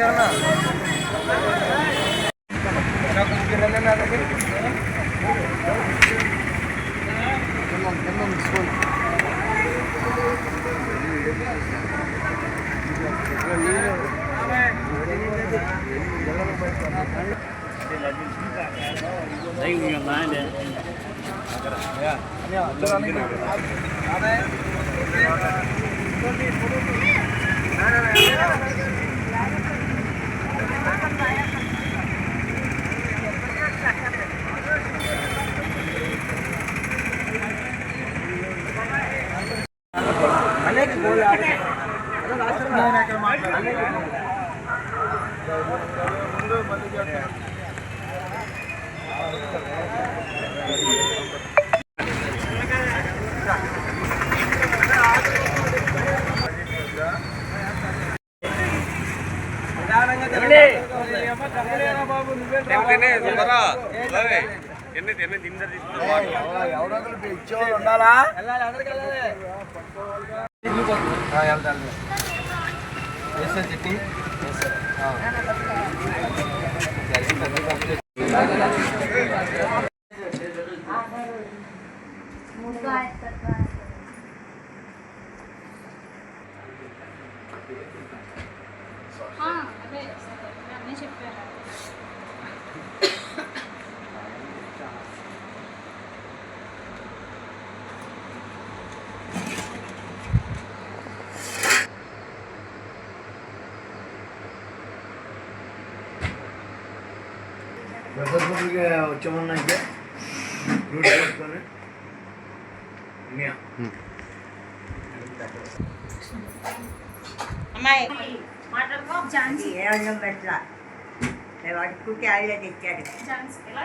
干嘛 ఎవరొకరు ఇచ్చేవాళ్ళు ఉండాలా? వేసా చెట్టి అదే అన్నీ చెప్పారు ప్రొఫెసర్కి వచ్చామన్నా ఇంకా రూట్ చేసుకొని ఇంకా అమ్మాయి ఏ అన్నం పెట్టలా మేము అడుక్కుంటే వాళ్ళే తెచ్చాడు ఎలా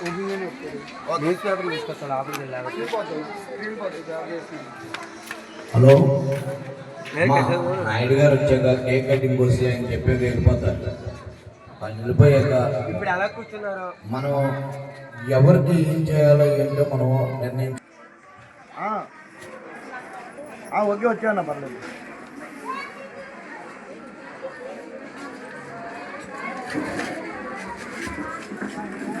న్యూస్ పేపర్ తీసుకొస్తాను ఆఫీస్కి వెళ్ళాలి హలో. నాయుడు గారు వచ్చాక కేక్ కటింగ్ కోసి అని చెప్పి వెళ్ళిపోతారు. వాళ్ళు వెళ్ళిపోయాక ఇప్పుడు ఎలా కూర్చున్నారు? మనం ఎవరికి ఏం చేయాలో ఏంటో మనం నిర్ణయం ఆ. ఆ, ఓకే వచ్చా అన్న పర్లేదు. అదే నుంచి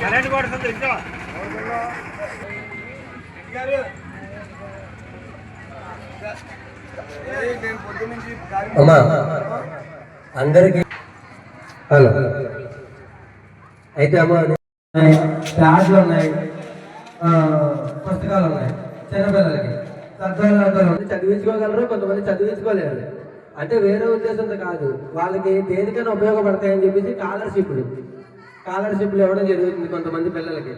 కరెంట్ వేగా ఇంకా అమ్మా అందరికి హలో. అయితే అమ్మా ప్యాడ్లు ఉన్నాయి. పుస్తకాలు ఉన్నాయి. చిన్నపిల్లలకి. చదివించుకోగలరు? కొంతమంది చదివించుకోలేరు. అంటే వేరే ఉద్దేశంతో కాదు. వాళ్ళకి దేనికైనా ఉపయోగపడతాయని చెప్పేసి స్కాలర్షిప్లు స్కాలర్షిప్లు ఇవ్వడం జరుగుతుంది కొంతమంది పిల్లలకి.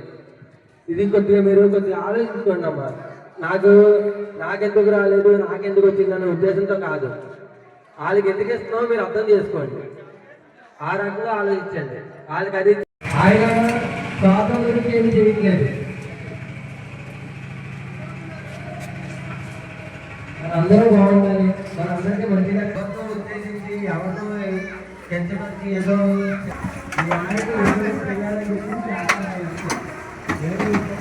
ఇది కొద్దిగా మీరు కొద్దిగా ఆలోచించుకోండి అమ్మా. నాకు నాకెందుకు రాలేదు నాకెందుకు వచ్చిందనే ఉద్దేశంతో కాదు. వాళ్ళకి ఎందుకు ఇస్తున్నామో మీరు అర్థం చేసుకోండి. ఆ రకంగా ఆలోచించండి. వాళ్ళకి అది ఆయన స్వాతంత్రం ఏమి చేయట్లేదు అందరూ ఉద్దేశించి ఎవరితో పెంచడానికి ఏదో ఈ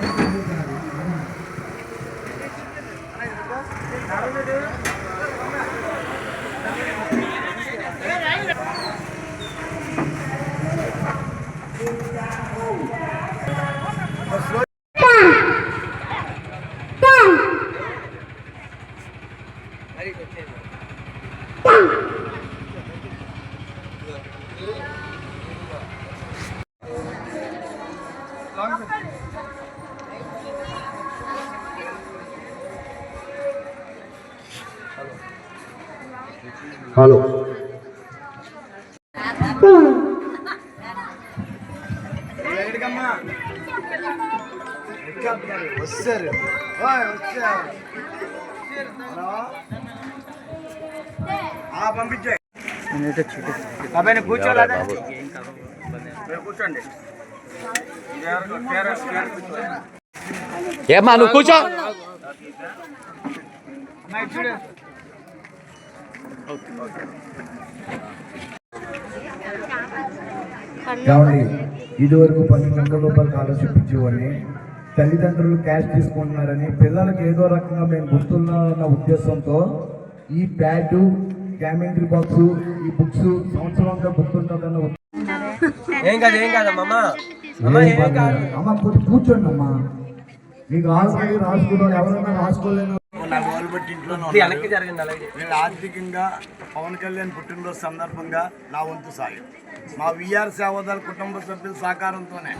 వచ్చారు. పంపించే. కూర్చోలేదా కూర్చోండి. ఏమ్మా నువ్వు కూర్చో. కాబట్టి ఇదివరకు పన్నెండు వందల రూపాయలు ఇచ్చేవాడిని. తల్లిదండ్రులు క్యాష్ తీసుకుంటున్నారని పిల్లలకి ఏదో రకంగా మేము గుర్తున్నామన్న ఉద్దేశంతో ఈ ప్యాడ్ క్యామెంటరీ బాక్స్ ఈ బుక్స్ సంవత్సరం అంతా గుర్తుంటుందన్న ఏం కాదు ఏం కాదమ్మా అమ్మా. కూర్చోండి అమ్మా. మీకు ఆల్రెడీ రాసుకున్నాం ఎవరైనా రాసుకోలేను. అలాగే వీళ్ళు ఆర్థికంగా పవన్ కళ్యాణ్ పుట్టినరోజు సందర్భంగా నా వంతు సాయం. మా విఆర్ సేవదల్ కుటుంబ సభ్యుల సహకారంతోనే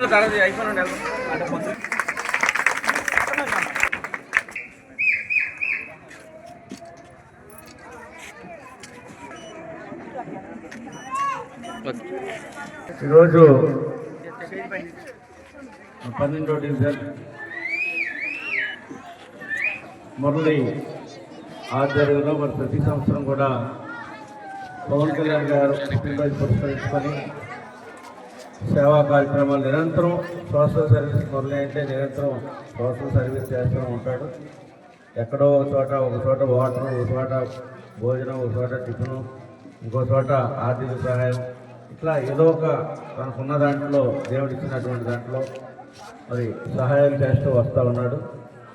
తర్వాత అయిపోయినండి అంటే పొద్దు ఈరోజు పన్నెండో డివిజన్ మురళి ఆధ్వర్యంలో మరి ప్రతి సంవత్సరం కూడా పవన్ కళ్యాణ్ గారు పుట్టినరోజు పురస్కరించుకొని సేవా కార్యక్రమాలు నిరంతరం సోషల్ సర్వీస్ మురళి అంటే నిరంతరం సోషల్ సర్వీస్ చేస్తూ ఉంటాడు. ఎక్కడో ఒక చోట ఒక చోట వాటర్ ఒక చోట భోజనం ఒక చోట టిఫిను ఇంకో చోట ఆర్థిక సహాయం ఇట్లా ఏదో ఒక తనకున్న దాంట్లో దేవుడు ఇచ్చినటువంటి దాంట్లో మరి సహాయం చేస్తూ వస్తూ ఉన్నాడు.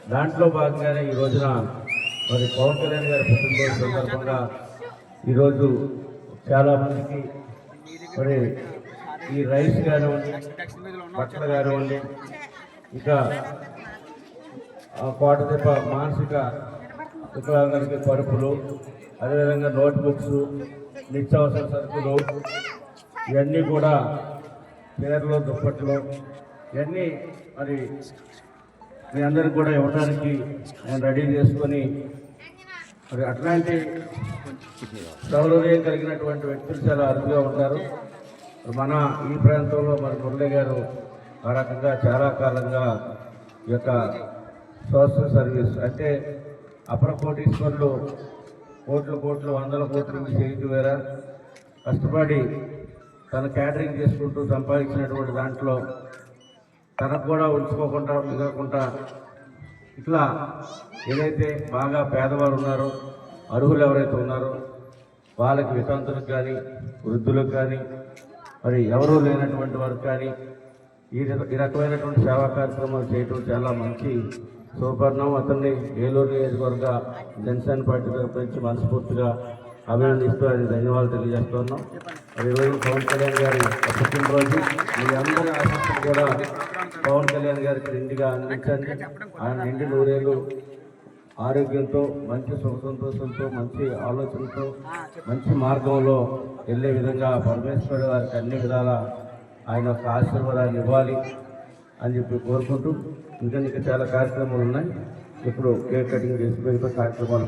దాంట్లో భాగంగానే ఈ రోజున మరి పవన్ కళ్యాణ్ గారి పుట్టినరోజు సందర్భంగా ఈరోజు చాలామందికి మరి ఈ రైస్ కానివ్వండి బట్టలు కానివ్వండి ఇంకా ఆ కోట మానసిక వికలాంగులకి పరుపులు అదేవిధంగా నోట్బుక్స్ నిత్యావసర సరుకులు ఇవన్నీ కూడా చీరలు దుప్పట్లు ఇవన్నీ మరి మీ అందరికి కూడా ఇవ్వడానికి నేను రెడీ చేసుకొని మరి అట్లాంటి సౌలభ్యం కలిగినటువంటి వ్యక్తులు చాలా అరుదుగా ఉంటారు మన ఈ ప్రాంతంలో మన మురళి గారు ఆ రకంగా చాలా కాలంగా ఈ యొక్క సోషల్ సర్వీస్ అంటే అపర కోటీశ్వరులు కోట్లు కోట్లు వందల కోట్లు చేయటం వేరా కష్టపడి తన క్యాటరింగ్ చేసుకుంటూ సంపాదించినటువంటి దాంట్లో తనకు కూడా ఉంచుకోకుండా మిగలకుండా ఇట్లా ఏదైతే బాగా పేదవారు ఉన్నారో అర్హులు ఎవరైతే ఉన్నారో వాళ్ళకి వితంతులకు కానీ వృద్ధులకు కానీ మరి ఎవరూ లేనటువంటి వారికి కానీ ఈ ఈ రకమైనటువంటి సేవా కార్యక్రమాలు చేయటం చాలా మంచి సుపర్ణం అతన్ని ఏలూరు నియోజకవర్గ జనసేన పార్టీ తరపు నుంచి మనస్ఫూర్తిగా అభినందిస్తూ అది ధన్యవాదాలు తెలియజేస్తున్నాం. మరి ఈరోజు పవన్ కళ్యాణ్ గారి పుట్టినరోజు మీ అందరి ఆశిస్తులు కూడా పవన్ కళ్యాణ్ గారికి నిండుగా అందించండి. ఆయన నిండి నూరేళ్ళు ఆరోగ్యంతో మంచి సుఖ సంతోషంతో మంచి ఆలోచనతో మంచి మార్గంలో వెళ్ళే విధంగా పరమేశ్వరుడు వారికి అన్ని విధాల ఆయన యొక్క ఆశీర్వాదాన్ని ఇవ్వాలి అని చెప్పి కోరుకుంటూ ఇంకా ఇంకా చాలా కార్యక్రమాలు ఉన్నాయి. ఇప్పుడు కేక్ కటింగ్ చేసి కార్యక్రమాలు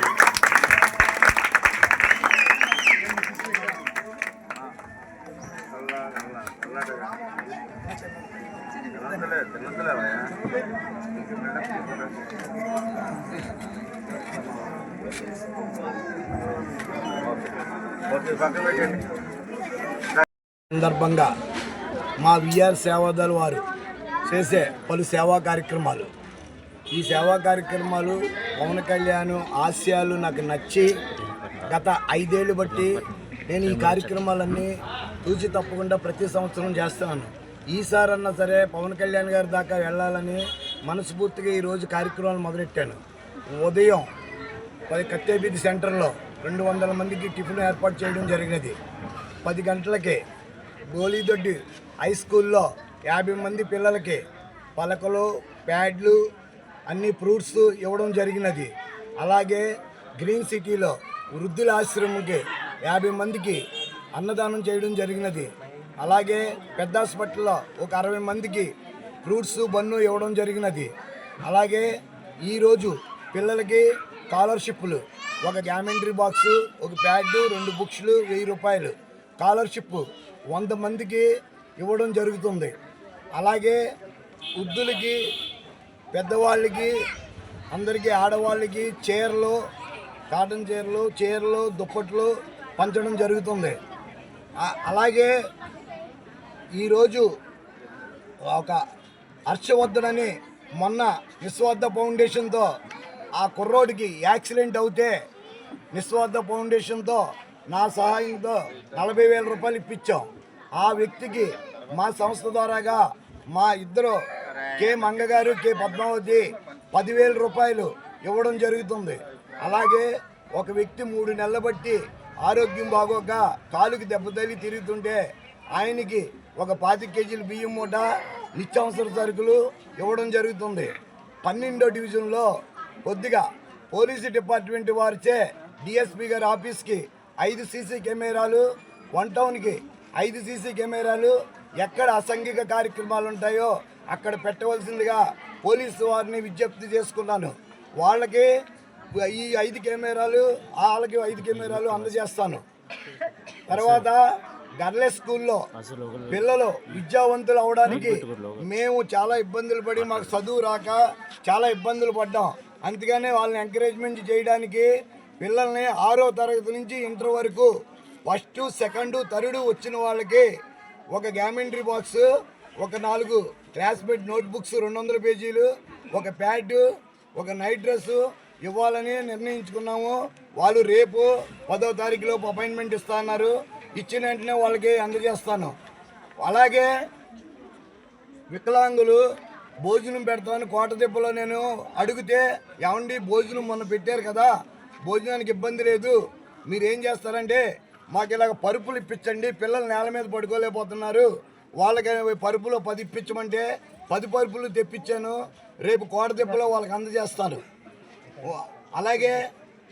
సందర్భంగా మా విఆర్ సేవాదళ వారు చేసే పలు సేవా కార్యక్రమాలు. ఈ సేవా కార్యక్రమాలు పవన్ కళ్యాణ్ ఆశయాలు నాకు నచ్చి గత ఐదేళ్ళు బట్టి నేను ఈ కార్యక్రమాలన్నీ తూచి తప్పకుండా ప్రతి సంవత్సరం చేస్తున్నాను ఈసారన్నా సరే పవన్ కళ్యాణ్ గారి దాకా వెళ్ళాలని మనస్ఫూర్తిగా ఈరోజు కార్యక్రమాలు మొదలెట్టాను. ఉదయం పది కత్తేబీది సెంటర్లో రెండు వందల మందికి టిఫిన్ ఏర్పాటు చేయడం జరిగినది. పది గంటలకే గోలీదొడ్డి హై స్కూల్లో యాభై మంది పిల్లలకి పలకలు ప్యాడ్లు అన్ని ఫ్రూట్స్ ఇవ్వడం జరిగినది. అలాగే గ్రీన్ సిటీలో వృద్ధుల ఆశ్రమంకి యాభై మందికి అన్నదానం చేయడం జరిగినది. అలాగే పెద్ద హాస్పిటల్లో ఒక అరవై మందికి ఫ్రూట్స్ బన్ను ఇవ్వడం జరిగినది. అలాగే ఈరోజు పిల్లలకి స్కాలర్షిప్లు ఒక జామెంట్రీ బాక్సు ఒక ప్యాడ్ రెండు బుక్స్లు వెయ్యి రూపాయలు. స్కాలర్షిప్ వంద మందికి ఇవ్వడం జరుగుతుంది. అలాగే వృద్ధులకి పెద్దవాళ్ళకి అందరికీ ఆడవాళ్ళకి చీరలు కాటన్ చీరలు చీరలు దుప్పట్లు పంచడం జరుగుతుంది. అలాగే ఈరోజు ఒక హర్షవర్ధనని మొన్న నిస్వార్థ ఫౌండేషన్తో ఆ కుర్రోడికి యాక్సిడెంట్ అవుతే నిస్వార్థ ఫౌండేషన్తో నా సహాయంతో నలభై వేల రూపాయలు ఇప్పించాం. ఆ వ్యక్తికి మా సంస్థ ద్వారాగా మా ఇద్దరు కె మంగగారు కే కె పద్మావతి పదివేల రూపాయలు ఇవ్వడం జరుగుతుంది. అలాగే ఒక వ్యక్తి మూడు నెలల బట్టి ఆరోగ్యం బాగోక కాలుకి దెబ్బతగిలి తిరుగుతుంటే ఆయనకి ఒక పాతి కేజీల బియ్యం మూట నిత్యావసర సరుకులు ఇవ్వడం జరుగుతుంది. పన్నెండో డివిజన్లో కొద్దిగా పోలీసు డిపార్ట్మెంట్ వారిచే డిఎస్పీ గారి ఆఫీస్కి ఐదు సీసీ కెమెరాలు వన్ టౌన్కి ఐదు సీసీ కెమెరాలు ఎక్కడ అసంఘిక కార్యక్రమాలు ఉంటాయో అక్కడ పెట్టవలసిందిగా పోలీసు వారిని విజ్ఞప్తి చేసుకున్నాను. వాళ్ళకి ఈ ఐదు కెమెరాలు వాళ్ళకి ఐదు కెమెరాలు అందజేస్తాను. తర్వాత గర్లే స్కూల్లో పిల్లలు విద్యావంతులు అవడానికి మేము చాలా ఇబ్బందులు పడి మాకు చదువు రాక చాలా ఇబ్బందులు పడ్డాం. అందుకనే వాళ్ళని ఎంకరేజ్మెంట్ చేయడానికి పిల్లల్ని ఆరో తరగతి నుంచి ఇంటర్ వరకు ఫస్ట్ సెకండ్ థర్డ్ వచ్చిన వాళ్ళకి ఒక గ్యామెంటరీ బాక్స్ ఒక నాలుగు క్లాస్మేట్ నోట్బుక్స్ రెండు వందల పేజీలు ఒక ప్యాడ్ ఒక నైట్ డ్రెస్ ఇవ్వాలని నిర్ణయించుకున్నాము. వాళ్ళు రేపు పదో తారీఖులోపు అపాయింట్మెంట్ ఇస్తా అన్నారు. ఇచ్చిన వెంటనే వాళ్ళకి అందజేస్తాను. అలాగే వికలాంగులు భోజనం పెడతామని కోటదెబ్బలో నేను అడిగితే ఏమండి భోజనం మొన్న పెట్టారు కదా భోజనానికి ఇబ్బంది లేదు మీరు ఏం చేస్తారంటే మాకు ఇలాగ పరుపులు ఇప్పించండి పిల్లలు నేల మీద పడుకోలేకపోతున్నారు వాళ్ళకి పరుపులో పది ఇప్పించమంటే పది పరుపులు తెప్పించాను రేపు కోటదెబ్బలో వాళ్ళకి అందజేస్తాను. అలాగే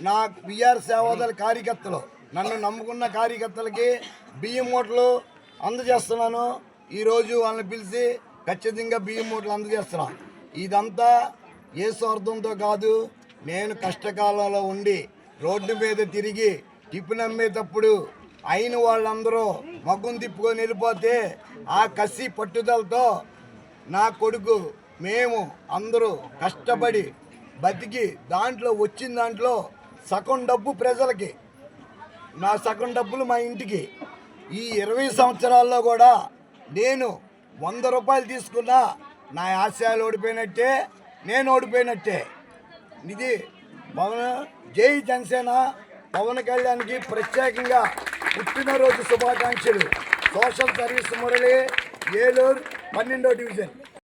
నా విఆర్ సేవాదళ కార్యకర్తలు నన్ను నమ్ముకున్న కార్యకర్తలకి బియ్యం మూటలు అందజేస్తున్నాను. ఈరోజు వాళ్ళని పిలిచి ఖచ్చితంగా బియ్యం మూటలు అందజేస్తున్నాను ఇదంతా ఏ స్వార్థంతో కాదు నేను కష్టకాలంలో ఉండి రోడ్డు మీద తిరిగి టిఫిన్ అమ్మేటప్పుడు అయిన వాళ్ళందరూ మగ్గుం తిప్పుకొని వెళ్ళిపోతే ఆ కసి పట్టుదలతో నా కొడుకు మేము అందరూ కష్టపడి బతికి దాంట్లో వచ్చిన దాంట్లో సగం డబ్బు ప్రజలకి నా సగం డబ్బులు మా ఇంటికి. ఈ ఇరవై సంవత్సరాల్లో కూడా నేను వంద రూపాయలు తీసుకున్నా నా ఆశయాలు ఓడిపోయినట్టే నేను ఓడిపోయినట్టే. ఇది పవన్ జై జనసేన పవన్ కళ్యాణ్కి ప్రత్యేకంగా పుట్టినరోజు శుభాకాంక్షలు. సోషల్ సర్వీస్ మురళి ఏలూరు పన్నెండో డివిజన్.